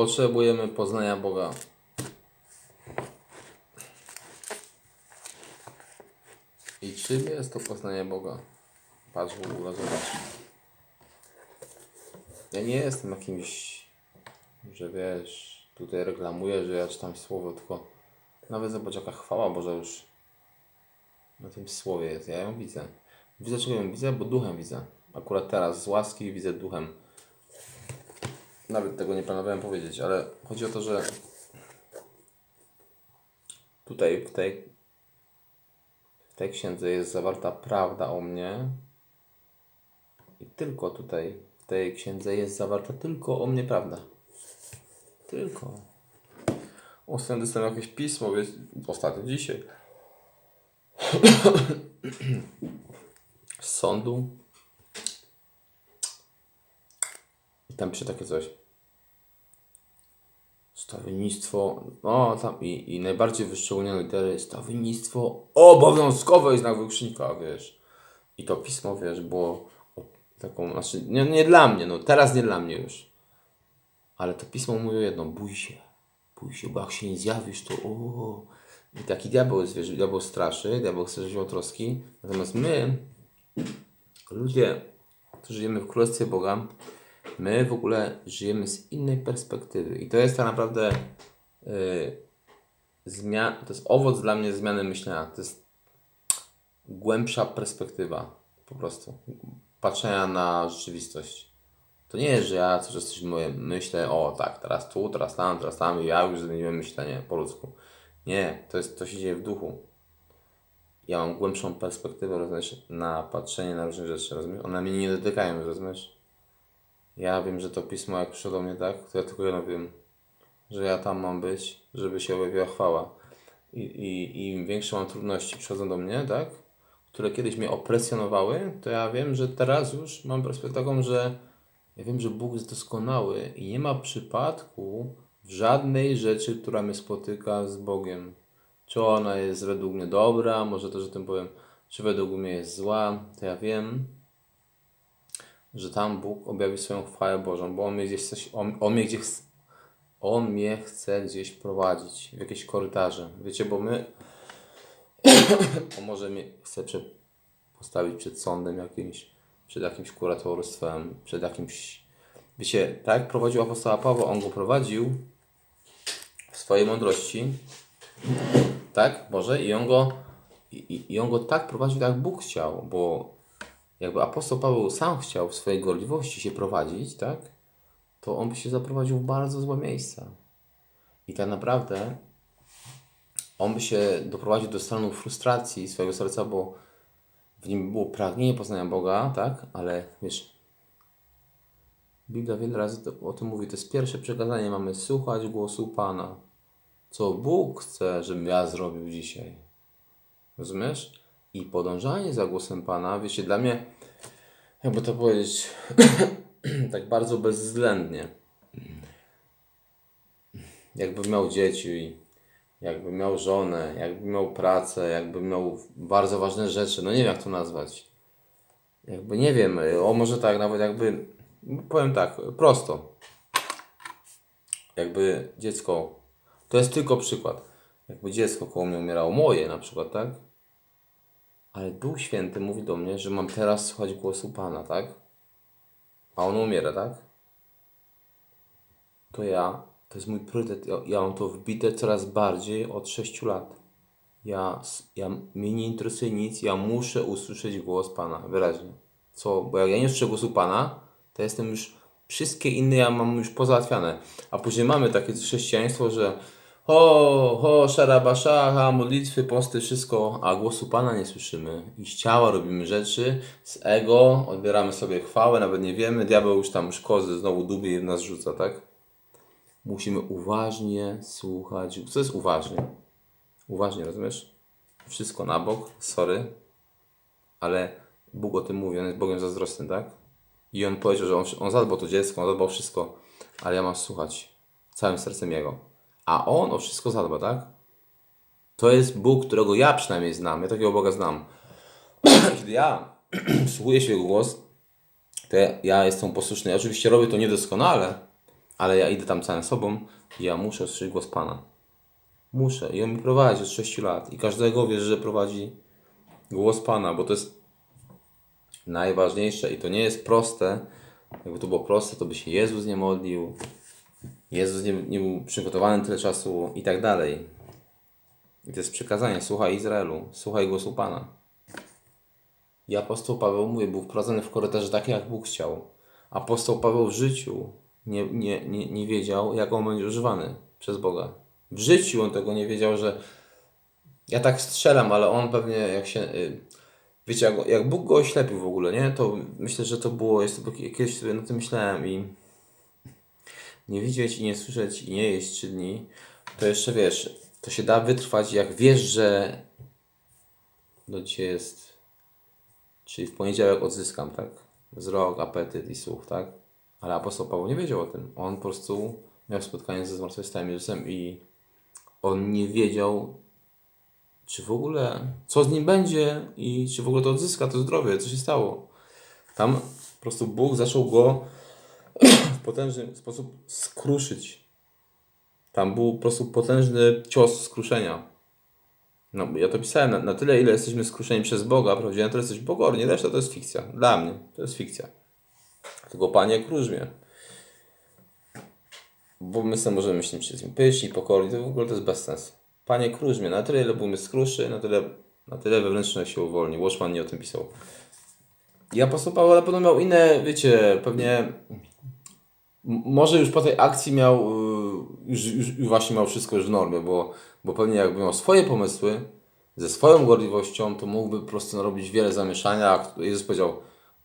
Potrzebujemy poznania Boga. I czym jest to poznanie Boga? Patrz w ogóle, zobacz. Ja nie jestem jakimś, że wiesz, tutaj reklamuję, że ja czytam słowo, tylko nawet zobacz jaka chwała Boża już na tym słowie jest. Ja ją widzę. Widzę czego ją widzę, bo duchem widzę. Akurat teraz z łaski widzę duchem. Nawet tego nie planowałem powiedzieć, ale chodzi o to, że tutaj w tej, w tej księdze jest zawarta prawda o mnie. I tylko tutaj w tej księdze jest zawarta tylko o mnie prawda. Tylko. Ostatnio dostałem jakieś pismo, wiesz, ostatnio dzisiaj. Z sądu. I tam pisze takie coś. Stawiennictwo, no tam i, i najbardziej wyszczególnione litery, stawiennictwo obowiązkowe i znak wykrznika, wiesz. I to pismo, wiesz, było taką, znaczy nie, nie dla mnie, no teraz nie dla mnie już. Ale to pismo mówi jedno, bój się, bój się, bo jak się nie zjawisz, to o. I taki diabeł jest, wiesz, diabeł straszy, diabeł chce żyć o troski. Natomiast my, ludzie, którzy żyjemy w Królestwie Boga, my w ogóle żyjemy z innej perspektywy. I to jest tak naprawdę yy, to jest owoc dla mnie zmiany myślenia. To jest głębsza perspektywa po prostu patrzenia na rzeczywistość. To nie jest, że ja coś, coś moje myślę, o tak, teraz tu, teraz tam, teraz tam i ja już zmieniłem myślenie po ludzku. Nie, to jest, to się dzieje w duchu. Ja mam głębszą perspektywę, rozumiesz, na patrzenie na różne rzeczy, rozumiesz? One mnie nie dotykają, rozumiesz? Ja wiem, że to pismo jak przyszło do mnie tak, to ja tylko jedno wiem, że ja tam mam być, żeby się objawiła chwała. I, i, im większe mam trudności przychodzą do mnie, tak, które kiedyś mnie opresjonowały, to ja wiem, że teraz już mam perspektywę taką, że ja wiem, że Bóg jest doskonały i nie ma przypadku w żadnej rzeczy, która mnie spotyka z Bogiem. Czy ona jest według mnie dobra, może też o tym powiem, czy według mnie jest zła, to ja wiem, że tam Bóg objawi swoją chwałę Bożą, bo On mnie gdzieś, coś, on, on mnie gdzieś, On mnie chce gdzieś prowadzić, w jakieś korytarze. Wiecie, bo my, On może mnie chce prze, postawić przed sądem jakimś, przed jakimś kuratorstwem, przed jakimś, wiecie, tak jak prowadził apostoła Paweł, On go prowadził w swojej mądrości, tak, Boże, i On go, i- i On go tak prowadził, tak jak Bóg chciał, bo jakby apostoł Paweł sam chciał w swojej gorliwości się prowadzić, tak, to on by się zaprowadził w bardzo złe miejsca. I tak naprawdę on by się doprowadził do stanu frustracji swojego serca, bo w nim było pragnienie poznania Boga, tak, ale wiesz, Biblia wiele razy to, o tym mówi, to jest pierwsze przekazanie, mamy słuchać głosu Pana. Co Bóg chce, żebym ja zrobił dzisiaj. Rozumiesz? I podążanie za głosem Pana, wiecie, dla mnie, jakby to powiedzieć, tak bardzo bezwzględnie. Jakby miał dzieci, jakby miał żonę, jakby miał pracę, jakby miał bardzo ważne rzeczy, no nie wiem jak to nazwać. Jakby nie wiem, o może tak, nawet jakby, powiem tak, prosto. Jakby dziecko, to jest tylko przykład. Jakby dziecko koło mnie umierało, moje na przykład, tak? Ale Duch Święty mówi do mnie, że mam teraz słuchać głosu Pana, tak? A on umiera, tak? To ja, to jest mój priorytet. Ja, ja mam to wbite coraz bardziej od 6 lat. Ja, ja, mnie nie interesuje nic, ja muszę usłyszeć głos Pana, wyraźnie. Co? Bo jak ja nie słyszę głosu Pana, to jestem już, wszystkie inne ja mam już pozałatwiane. A później mamy takie chrześcijaństwo, że ho, ho, szarabaszaha, modlitwy, posty, wszystko, a głosu Pana nie słyszymy. I z ciała robimy rzeczy, z ego odbieramy sobie chwałę, nawet nie wiemy, diabeł już tam już kozy znowu dubie i nas rzuca, tak? Musimy uważnie słuchać. Co jest uważnie? Uważnie, rozumiesz? Wszystko na bok, sorry, ale Bóg o tym mówi, on jest Bogiem zazdrosnym, tak? I on powiedział, że on, on zadbał to dziecko, on zadbał wszystko, ale ja mam słuchać całym sercem Jego. A On o wszystko zadba, tak? To jest Bóg, którego ja przynajmniej znam, ja takiego Boga znam. Kiedy ja słuchuję się Jego głos, to ja, jestem posłuszny. Ja oczywiście robię to niedoskonale, ale ja idę tam całym sobą i ja muszę słyszeć głos Pana. Muszę. I on mi prowadzi od 6 lat. I każdego wierzę, że prowadzi głos Pana, bo to jest najważniejsze i to nie jest proste. Jakby to było proste, to by się Jezus nie modlił, Jezus nie, nie był przygotowany tyle czasu i tak dalej. I to jest przykazanie, słuchaj Izraelu, słuchaj głosu Pana. I apostoł Paweł, mówię, był wprowadzony w korytarze tak, jak Bóg chciał. Apostoł Paweł w życiu nie, nie, nie, nie wiedział, jak on będzie używany przez Boga. W życiu on tego nie wiedział, że ja tak strzelam, ale on pewnie jak się... y, Wiecie, jak, jak Bóg go oślepił w ogóle, nie? To myślę, że to było, jest to, kiedyś sobie na tym myślałem i nie widzieć i nie słyszeć i nie jeść trzy dni, to jeszcze wiesz, to się da wytrwać, jak wiesz, że do dzisiaj jest, czyli w poniedziałek odzyskam, tak? Wzrok, apetyt i słuch, tak? Ale apostoł Paweł nie wiedział o tym. On po prostu miał spotkanie ze zmartwychwstałym Jezusem i on nie wiedział, czy w ogóle, co z nim będzie i czy w ogóle to odzyska, to zdrowie, co się stało. Tam po prostu Bóg zaczął go potężny sposób skruszyć. Tam był po prostu potężny cios skruszenia. No, ja to pisałem, na, na tyle, ile jesteśmy skruszeni przez Boga, prawdziwie, na tyle jesteś pokorni, reszta to jest fikcja. Dla mnie to jest fikcja. Tylko Panie, króż mnie. Bo my sobie możemy myśleć, czy jesteśmy pyszni, pokorni, to w ogóle to jest bez sensu. Panie, króż mnie, na tyle, ile mnie skruszy, na tyle, na tyle wewnętrzność się uwolni. Watchman nie o tym pisał. I apostoł Paweł na pewno miał inne, wiecie, pewnie może już po tej akcji miał, y, już, już, właśnie miał wszystko już w normie, bo, bo pewnie jakby miał swoje pomysły, ze swoją gorliwością, to mógłby po prostu narobić wiele zamieszania. Jezus powiedział,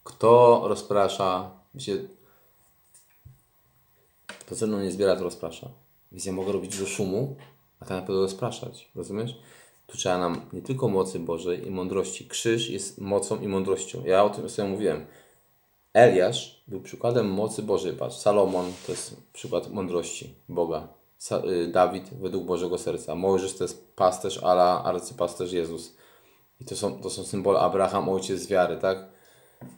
kto rozprasza, wiecie, to ze mną nie zbiera, to rozprasza. Więc ja mogę robić dużo szumu, a tak naprawdę rozpraszać, rozumiesz? Tu trzeba nam nie tylko mocy Bożej i mądrości. Krzyż jest mocą i mądrością. Ja o tym sobie mówiłem. Eliasz był przykładem mocy Bożej, patrz. Salomon to jest przykład mądrości Boga. Y, Dawid według Bożego serca. Mojżesz to jest pasterz, ala arcypasterz Jezus. I to są, to są symbole Abraham, ojciec wiary, tak?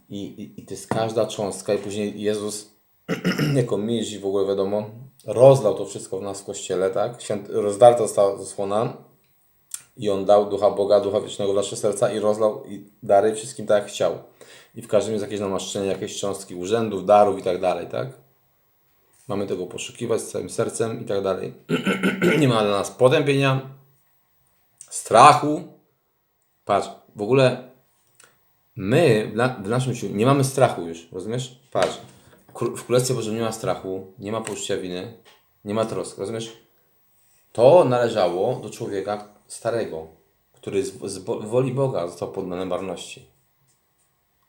I, i, I to jest każda cząstka i później Jezus jako mistrz i w ogóle wiadomo, rozlał to wszystko w nas w Kościele, tak? Rozdarta została zasłona i On dał Ducha Boga, Ducha Wiecznego w nasze serca i rozlał i dary wszystkim tak jak chciał. I w każdym jest jakieś namaszczenie, jakieś cząstki urzędów, darów i tak dalej, tak? Mamy tego poszukiwać z całym sercem i tak dalej. Nie ma dla nas potępienia, strachu. Patrz, w ogóle my w, na, w naszym życiu nie mamy strachu już, rozumiesz? Patrz, w Królestwie Bożym nie ma strachu, nie ma poczucia winy, nie ma trosk, rozumiesz? To należało do człowieka starego, który z, z woli Boga został poddany marności.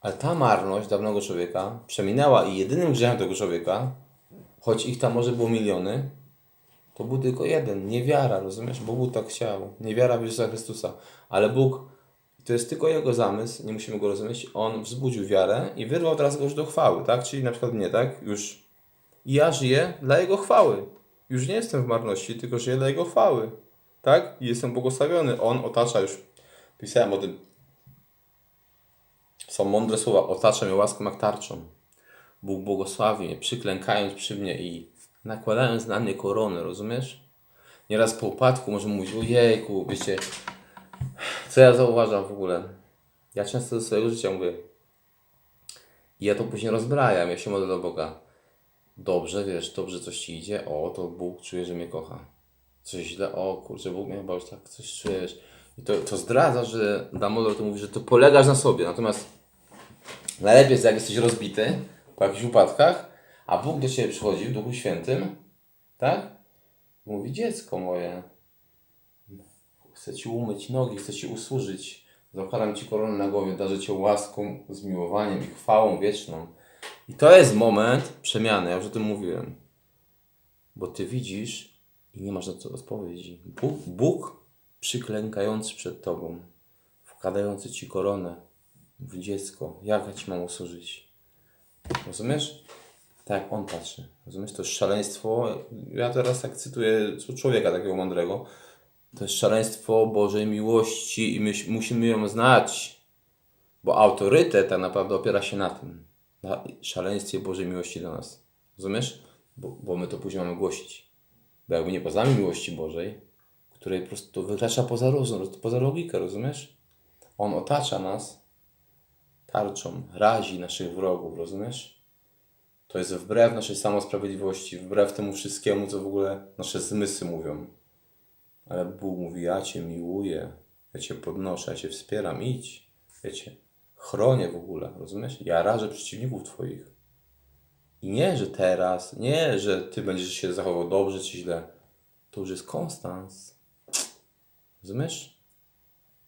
Ale ta marność dawnego człowieka przeminęła i jedynym grzechem tego człowieka, choć ich tam może było miliony, to był tylko jeden, niewiara, rozumiesz? Bo Bóg tak chciał, niewiara w Jezusa Chrystusa. Ale Bóg, to jest tylko Jego zamysł, nie musimy go rozumieć, On wzbudził wiarę i wyrwał teraz go już do chwały, tak? Czyli na przykład mnie, tak? Już ja żyję dla Jego chwały. Już nie jestem w marności, tylko żyję dla Jego chwały, tak? I jestem błogosławiony. On otacza już, pisałem o tym, są mądre słowa, otacza mnie łaską jak tarczą. Bóg błogosławi mnie, przyklękając przy mnie i nakładając na mnie koronę, rozumiesz? Nieraz po upadku może mówić, ojejku, wiecie, co ja zauważam w ogóle? Ja często do swojego życia mówię, i ja to później rozbrajam, ja się modlę do Boga. Dobrze, wiesz, dobrze coś Ci idzie, o, to Bóg czuje, że mnie kocha. Coś źle, o kurczę, Bóg mnie chyba już tak coś czujesz. I to, to zdradza, że Damodor to mówi, że to polegasz na sobie. Natomiast najlepiej jest, jak jesteś rozbity po jakichś upadkach, a Bóg do Ciebie przychodzi w Duchu Świętym, tak? Mówi, dziecko moje, chcę Ci umyć nogi, chcę Ci usłużyć. Zakładam Ci koronę na głowie, darzę Cię łaską, zmiłowaniem i chwałą wieczną. I to jest moment przemiany, ja już o tym mówiłem. Bo Ty widzisz i nie masz na to odpowiedzi. Bóg, Bóg przyklękający przed Tobą, wkładający Ci koronę w dziecko, jak ja Ci mam usłużyć. Rozumiesz? Tak, jak on patrzy. Rozumiesz? To jest szaleństwo. Ja teraz tak cytuję człowieka takiego mądrego. To jest szaleństwo Bożej miłości i my musimy ją znać. Bo autorytet tak naprawdę opiera się na tym. Na szaleństwie Bożej miłości do nas. Rozumiesz? bo, bo my to później mamy głosić. Bo jakby nie poznamy miłości Bożej, której po prostu wykracza poza rozum, poza logikę, rozumiesz? On otacza nas tarczą, razi naszych wrogów, rozumiesz? To jest wbrew naszej samosprawiedliwości, wbrew temu wszystkiemu, co w ogóle nasze zmysły mówią. Ale Bóg mówi, ja Cię miłuję, ja Cię podnoszę, ja Cię wspieram, idź, Cię chronię w ogóle, rozumiesz? Ja rażę przeciwników Twoich. I nie, że teraz, nie, że Ty będziesz się zachował dobrze czy źle. To już jest konstans. Rozumiesz?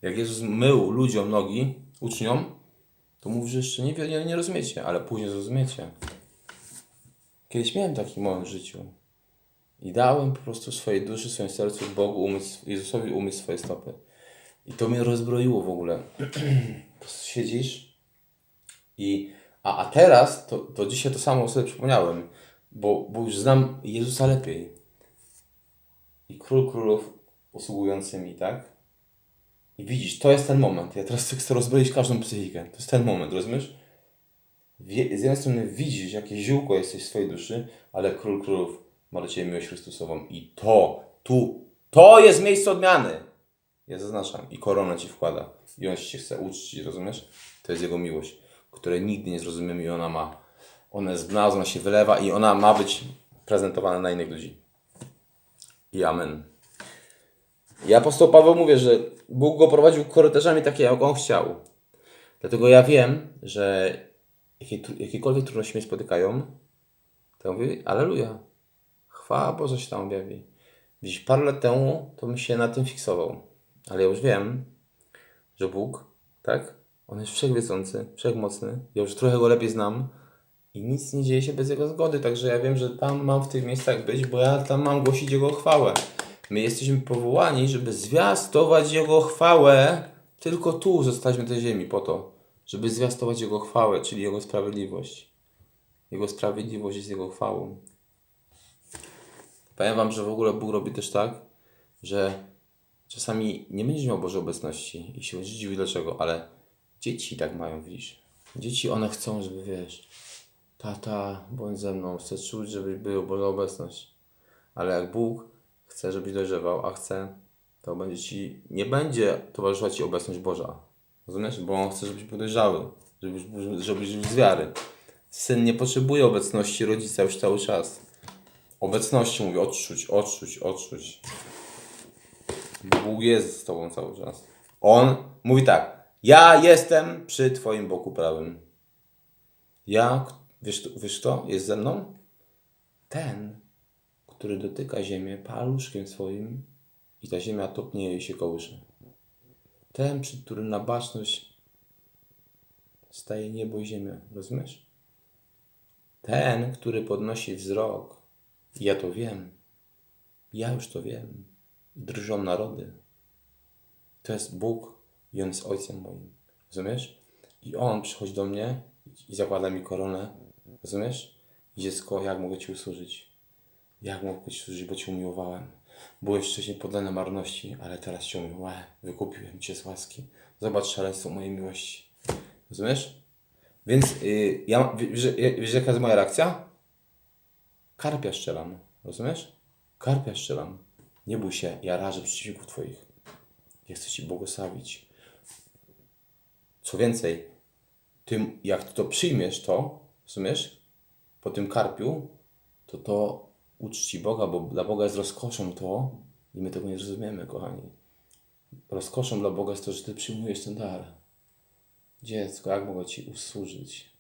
Jak Jezus mył ludziom nogi, uczniom, to mówi, że jeszcze nie, nie, nie rozumiecie, ale później zrozumiecie. Kiedyś miałem taki moment w życiu. I dałem po prostu swojej duszy, swoim sercu, Bogu, umyć, Jezusowi umyć swoje stopy. I to mnie rozbroiło w ogóle. Po prostu Siedzisz i... A, a teraz, to, to dzisiaj to samo sobie przypomniałem, bo, bo już znam Jezusa lepiej. I Król Królów usługujący mi, tak? I widzisz, to jest ten moment. Ja teraz chcę rozbroić każdą psychikę. To jest ten moment, rozumiesz? Z jednej strony widzisz, jakie ziółko jesteś w swojej duszy, ale Król Królów ma do Ciebie miłość Chrystusową. I to, tu, to jest miejsce odmiany. Ja zaznaczam. I koronę Ci wkłada. I On Cię chce uczcić, rozumiesz? To jest Jego miłość, której nigdy nie zrozumiemy i ona ma, ona jest w nas, ona się wylewa i ona ma być prezentowana na innych ludzi. I amen. Ja apostoł Paweł mówię, że Bóg go prowadził korytarzami takie, jak on chciał. Dlatego ja wiem, że jakiekolwiek trudności mnie spotykają, to ja mówię, aleluja. Chwała Boże się tam objawi. Dziś parę lat temu to bym się na tym fiksował. Ale ja już wiem, że Bóg, tak? On jest wszechwiedzący, wszechmocny. Ja już trochę go lepiej znam i nic nie dzieje się bez Jego zgody. Także ja wiem, że tam mam w tych miejscach być, bo ja tam mam głosić Jego chwałę. My jesteśmy powołani, żeby zwiastować Jego chwałę. Tylko tu zostaliśmy tej ziemi po to, żeby zwiastować Jego chwałę, czyli Jego sprawiedliwość. Jego sprawiedliwość jest Jego chwałą. Powiem Wam, że w ogóle Bóg robi też tak, że czasami nie będziesz miał Bożej obecności i się dziwił dlaczego, ale dzieci tak mają, widzisz. Dzieci one chcą, żeby wiesz, tata, bądź ze mną, chcę czuć, żeby była Boża obecność. Ale jak Bóg chce, żebyś dojrzewał, a chce, to będzie ci, nie będzie towarzyszyła ci obecność Boża. Rozumiesz? Bo On chce, żebyś był dojrzały, żebyś, żebyś żył z wiary. Syn nie potrzebuje obecności rodzica już cały czas. Obecności mówię, odczuć, odczuć, odczuć. Bóg jest z tobą cały czas. On mówi tak, ja jestem przy twoim boku prawym. Ja, wiesz, wiesz kto jest ze mną? Ten, który dotyka ziemię paluszkiem swoim i ta ziemia topnieje i się kołysze. Ten, przed którym na baczność staje niebo i ziemia. Rozumiesz? Ten, który podnosi wzrok. Ja to wiem. Ja już to wiem. Drżą narody. To jest Bóg i On jest Ojcem moim. Rozumiesz? I On przychodzi do mnie i zakłada mi koronę. Rozumiesz? I dziecko, jak mogę Ci usłużyć? Jak mogę Ci służyć, bo Cię umiłowałem? Byłeś wcześniej poddany marności, ale teraz Cię umiłowałem. Wykupiłem Cię z łaski. Zobacz szaleństwo mojej miłości. Rozumiesz? Więc yy, ja, wiesz, wiesz jaka jest moja reakcja? Karpia strzelam. Rozumiesz? Karpia strzelam. Nie bój się, ja rażę przeciwników Twoich. Ja chcę Ci błogosławić. Co więcej, tym, jak Ty to przyjmiesz to, rozumiesz? Po tym karpiu, to to uczci Boga, bo dla Boga jest rozkoszą to i my tego nie rozumiemy, kochani. Rozkoszą dla Boga jest to, że Ty przyjmujesz ten dar. Dziecko, jak mogę Ci usłużyć?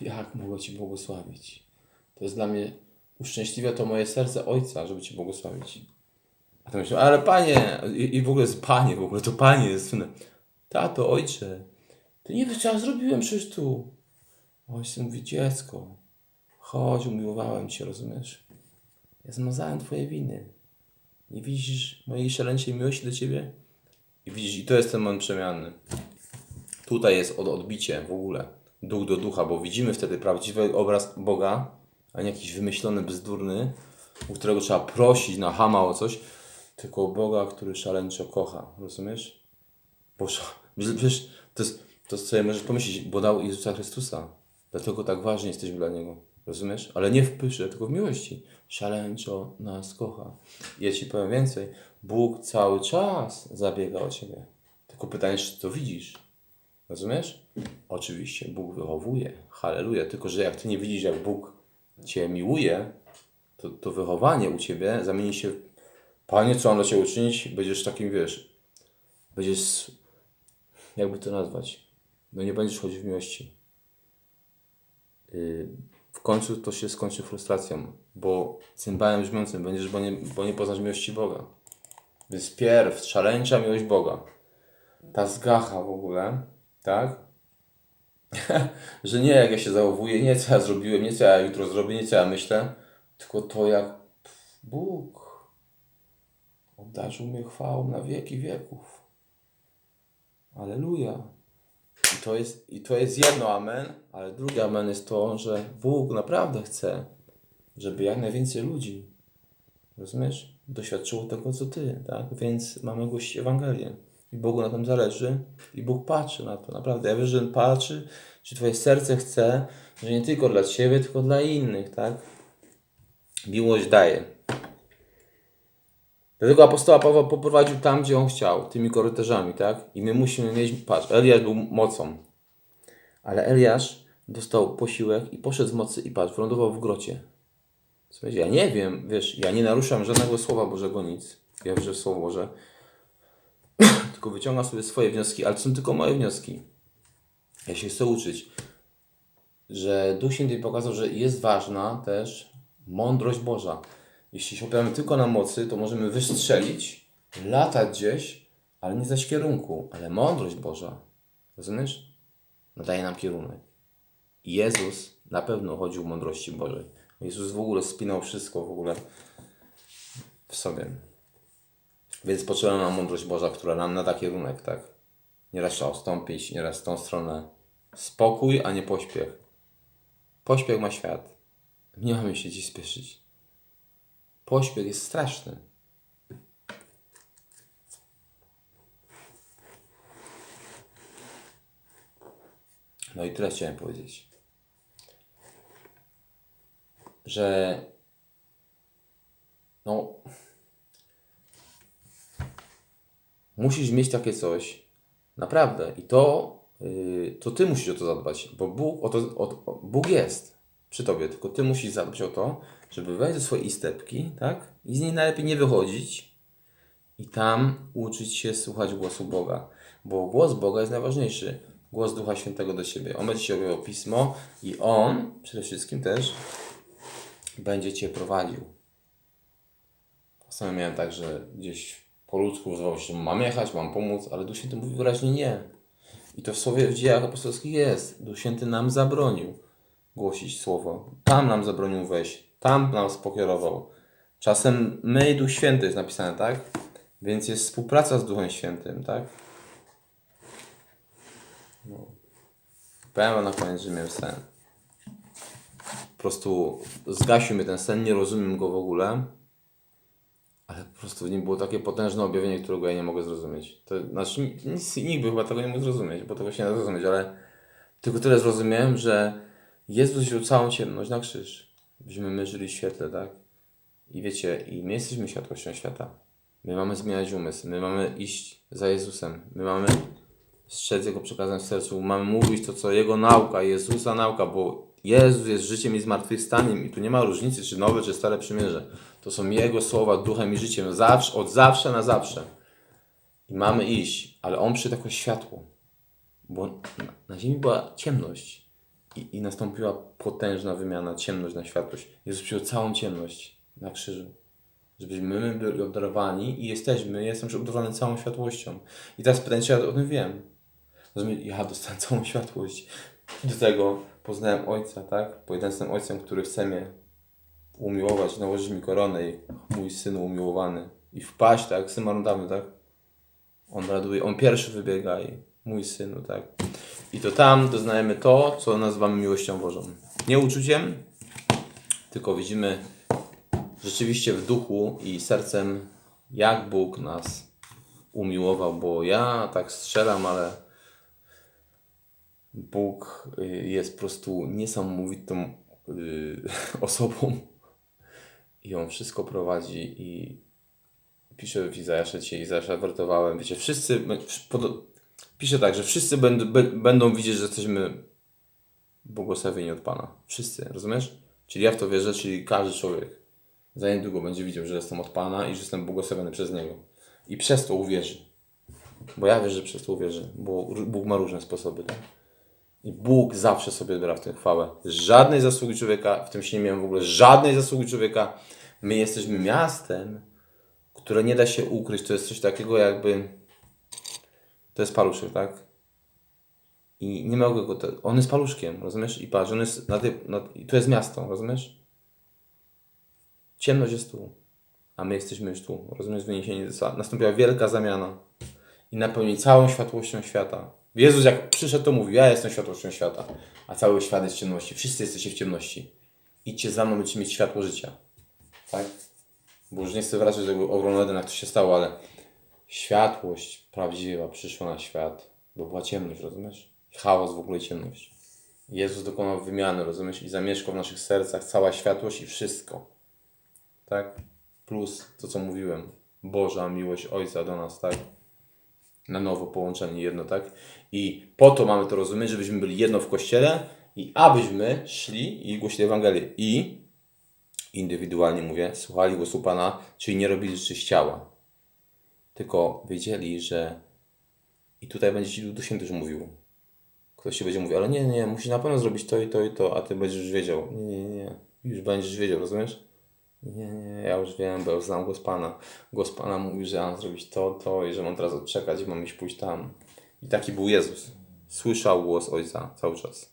Jak mogę Ci błogosławić? To jest dla mnie, uszczęśliwia to moje serce Ojca, żeby Ci błogosławić. A to myślę, ale Panie, i, i w ogóle jest Panie, w ogóle to Panie jest. Tato, Ojcze, Ty nie wiesz, co ja zrobiłem przecież tu. Ojciec mówi, dziecko, chodź, umiłowałem Cię, rozumiesz? Ja zmazałem Twoje winy. Nie widzisz mojej szaleńczej miłości do Ciebie? I widzisz, i to jest ten moment przemiany. Tutaj jest od odbicie w ogóle, duch do ducha, bo widzimy wtedy prawdziwy obraz Boga, a nie jakiś wymyślony, bzdurny, u którego trzeba prosić na hama o coś, tylko Boga, który szaleńczo kocha, rozumiesz? Bo sz- przecież to jest, to sobie możesz pomyśleć, bo dał Jezusa Chrystusa, dlatego tak ważni jesteśmy dla Niego. Rozumiesz? Ale nie w pysze, tylko w miłości. Szaleńczo nas kocha. Ja ci powiem więcej. Bóg cały czas zabiega o ciebie. Tylko pytanie, czy to widzisz? Rozumiesz? Oczywiście, Bóg wychowuje. Halleluja. Tylko, że jak ty nie widzisz, jak Bóg cię miłuje, to, to wychowanie u ciebie zamieni się w Panie, co mam dla ciebie uczynić? Będziesz takim, wiesz, będziesz, jakby to nazwać, no nie będziesz chodził w miłości. Yy, w końcu to się skończy frustracją, bo cymbałem brzmiącym będziesz, bo nie, bo nie poznasz miłości Boga. Więc pierw szaleńcza miłość Boga. Ta zgacha w ogóle, tak? że nie jak ja się zachowuję, nie co ja zrobiłem, nie co ja jutro zrobię, nie co ja myślę, tylko to jak Bóg obdarzył mnie chwałą na wieki wieków. Aleluja. I to jest, i to jest jedno amen, ale drugie amen jest to, że Bóg naprawdę chce, żeby jak najwięcej ludzi, rozumiesz, doświadczyło tego, co Ty, tak? Więc mamy głosić Ewangelię. I Bogu na tym zależy i Bóg patrzy na to, naprawdę. Ja wiem, że On patrzy, czy Twoje serce chce, że nie tylko dla Ciebie, tylko dla innych, tak? Miłość daje. Dlatego apostoła Paweł poprowadził tam, gdzie on chciał, tymi korytarzami, tak? I my musimy mieć, patrz, Eliasz był mocą, ale Eliasz dostał posiłek i poszedł z mocy i patrz, wylądował w grocie. Słuchajcie, ja nie wiem, wiesz, ja nie naruszam żadnego Słowa Bożego, nic. Ja wierzę w Słowo Boże. tylko wyciągam sobie swoje wnioski, ale to są tylko moje wnioski. Ja się chcę uczyć, że Duch Święty pokazał, że jest ważna też mądrość Boża. Jeśli się opieramy tylko na mocy, to możemy wystrzelić, latać gdzieś, ale nie znać kierunku. Ale mądrość Boża, rozumiesz? Nadaje nam kierunek. I Jezus na pewno chodził mądrości Bożej. Jezus w ogóle spinał wszystko w ogóle w sobie. Więc potrzebna nam mądrość Boża, która nam nada kierunek, tak? Nieraz trzeba odstąpić, nieraz w tą stronę. Spokój, a nie pośpiech. Pośpiech ma świat. Nie mamy się dziś spieszyć. Pośpiech jest straszny. No i tyle chciałem powiedzieć. Że no musisz mieć takie coś. Naprawdę. I to, yy, to ty musisz o to zadbać, bo Bóg, o to, o, Bóg jest przy tobie, tylko ty musisz zadbać o to, żeby wejść do swojej istepki, tak? I z niej najlepiej nie wychodzić i tam uczyć się słuchać głosu Boga, bo głos Boga jest najważniejszy. Głos Ducha Świętego do siebie. On będzie ci objawiał pismo i on przede wszystkim też będzie cię prowadził. Czasami miałem tak, że gdzieś po ludzku zdawało się, że mam jechać, mam pomóc, ale Duch Święty mówi wyraźnie nie. I to w słowie w dziejach apostolskich jest. Duch Święty nam zabronił głosić słowo. Tam nam zabronił wejść. Tam nam spokierował. Czasem my i Duch Święty jest napisane, tak? Więc jest współpraca z Duchem Świętym, tak? No. Powiem na koniec, że miałem sen. Po prostu zgasił mnie ten sen, nie rozumiem go w ogóle. Ale po prostu w nim było takie potężne objawienie, którego ja nie mogę zrozumieć. To znaczy, nic, nikt by chyba tego nie mógł zrozumieć, bo tego się nie da zrozumieć, ale tylko tyle zrozumiałem, że Jezus wziął całą ciemność na krzyż. Byśmy my żyli w świetle, tak? I wiecie, i my jesteśmy światłością świata. My mamy zmieniać umysł, my mamy iść za Jezusem, my mamy strzec Jego przekazem w sercu, mamy mówić to, co Jego nauka, Jezusa nauka, bo Jezus jest życiem i zmartwychwstaniem i tu nie ma różnicy, czy nowe, czy stare przymierze. To są Jego słowa, duchem i życiem, zawsze, od zawsze na zawsze. I mamy iść, ale On przyszedł jako światło, bo na, ziemi była ciemność i, i nastąpiła potężna wymiana, ciemność na światłość. Jezus przyjął całą ciemność na krzyżu. Żebyśmy my byli obdarowani i jesteśmy, jestem już obdarowany całą światłością. I teraz pytanie, czy ja o tym wiem. Rozumiem, ja dostałem całą światłość. Do tego poznałem Ojca, tak? Jestem Ojcem, który chce mnie umiłować, nałożyć mi koronę i mój Syn umiłowany. I wpaść, tak? Syn marnotrawny, tak? On raduje, on pierwszy wybiega i mój Synu, tak? I to tam doznajemy to, co nazywamy miłością Bożą. Nie uczuciem, tylko widzimy rzeczywiście w duchu i sercem, jak Bóg nas umiłował, bo ja tak strzelam, ale Bóg y, jest po prostu niesamowitą yy, osobą i on wszystko prowadzi i pisze w Izajasza dzisiaj, Izajasza wertowałem, wiecie, wszyscy, pisze tak, że wszyscy będą, be- będą widzieć, że jesteśmy błogosławieni od Pana. Wszyscy, rozumiesz? Czyli ja w to wierzę, czyli każdy człowiek za niedługo będzie widział, że jestem od Pana i że jestem błogosławiony przez Niego. I przez to uwierzy. Bo ja wierzę, że przez to uwierzy, bo Bóg ma różne sposoby, tak? I Bóg zawsze sobie odbiera w tym chwałę. Żadnej zasługi człowieka, w tym się nie miałem w ogóle żadnej zasługi człowieka. My jesteśmy miastem, które nie da się ukryć. To jest coś takiego jakby... To jest paluszek, tak? I nie mogę go... Te... On jest paluszkiem, rozumiesz? I patrz, on jest na tej... Na... I to jest miasto, rozumiesz? Ciemność jest tu, a my jesteśmy już tu. Rozumiesz? Wyniesienie Nastąpiła wielka zamiana i napełni całą światłością świata. Jezus jak przyszedł, to mówił, ja jestem światłością świata, a cały świat jest w ciemności. Wszyscy jesteście w ciemności. Idźcie za mną, będziecie mieć światło życia. Tak? Bo już nie chcę wracać do tego ogromnego, jak to się stało, ale światłość prawdziwa przyszła na świat, bo była ciemność, rozumiesz? Chaos w ogóle ciemność. Jezus dokonał wymiany, rozumiesz? I zamieszkał w naszych sercach cała światłość i wszystko. Tak? Plus to, co mówiłem. Boża miłość Ojca do nas, tak? Na nowo połączeni jedno, tak? I po to mamy to rozumieć, żebyśmy byli jedno w Kościele i abyśmy szli i głosili Ewangelię. I indywidualnie mówię, słuchali głosu Pana, czyli nie robili rzeczy z ciała. Tylko wiedzieli, że i tutaj będzie Ci Święty już mówił. Ktoś Ci będzie mówił, ale nie, nie, musisz na pewno zrobić to i to i to, a Ty będziesz już wiedział. Nie, nie, nie. Już będziesz wiedział, rozumiesz? Nie, nie, ja już wiem, bo już znam głos Pana. Głos Pana mówi, że mam zrobić to, to i że mam teraz odczekać i mam iść pójść tam. I taki był Jezus. Słyszał głos Ojca cały czas.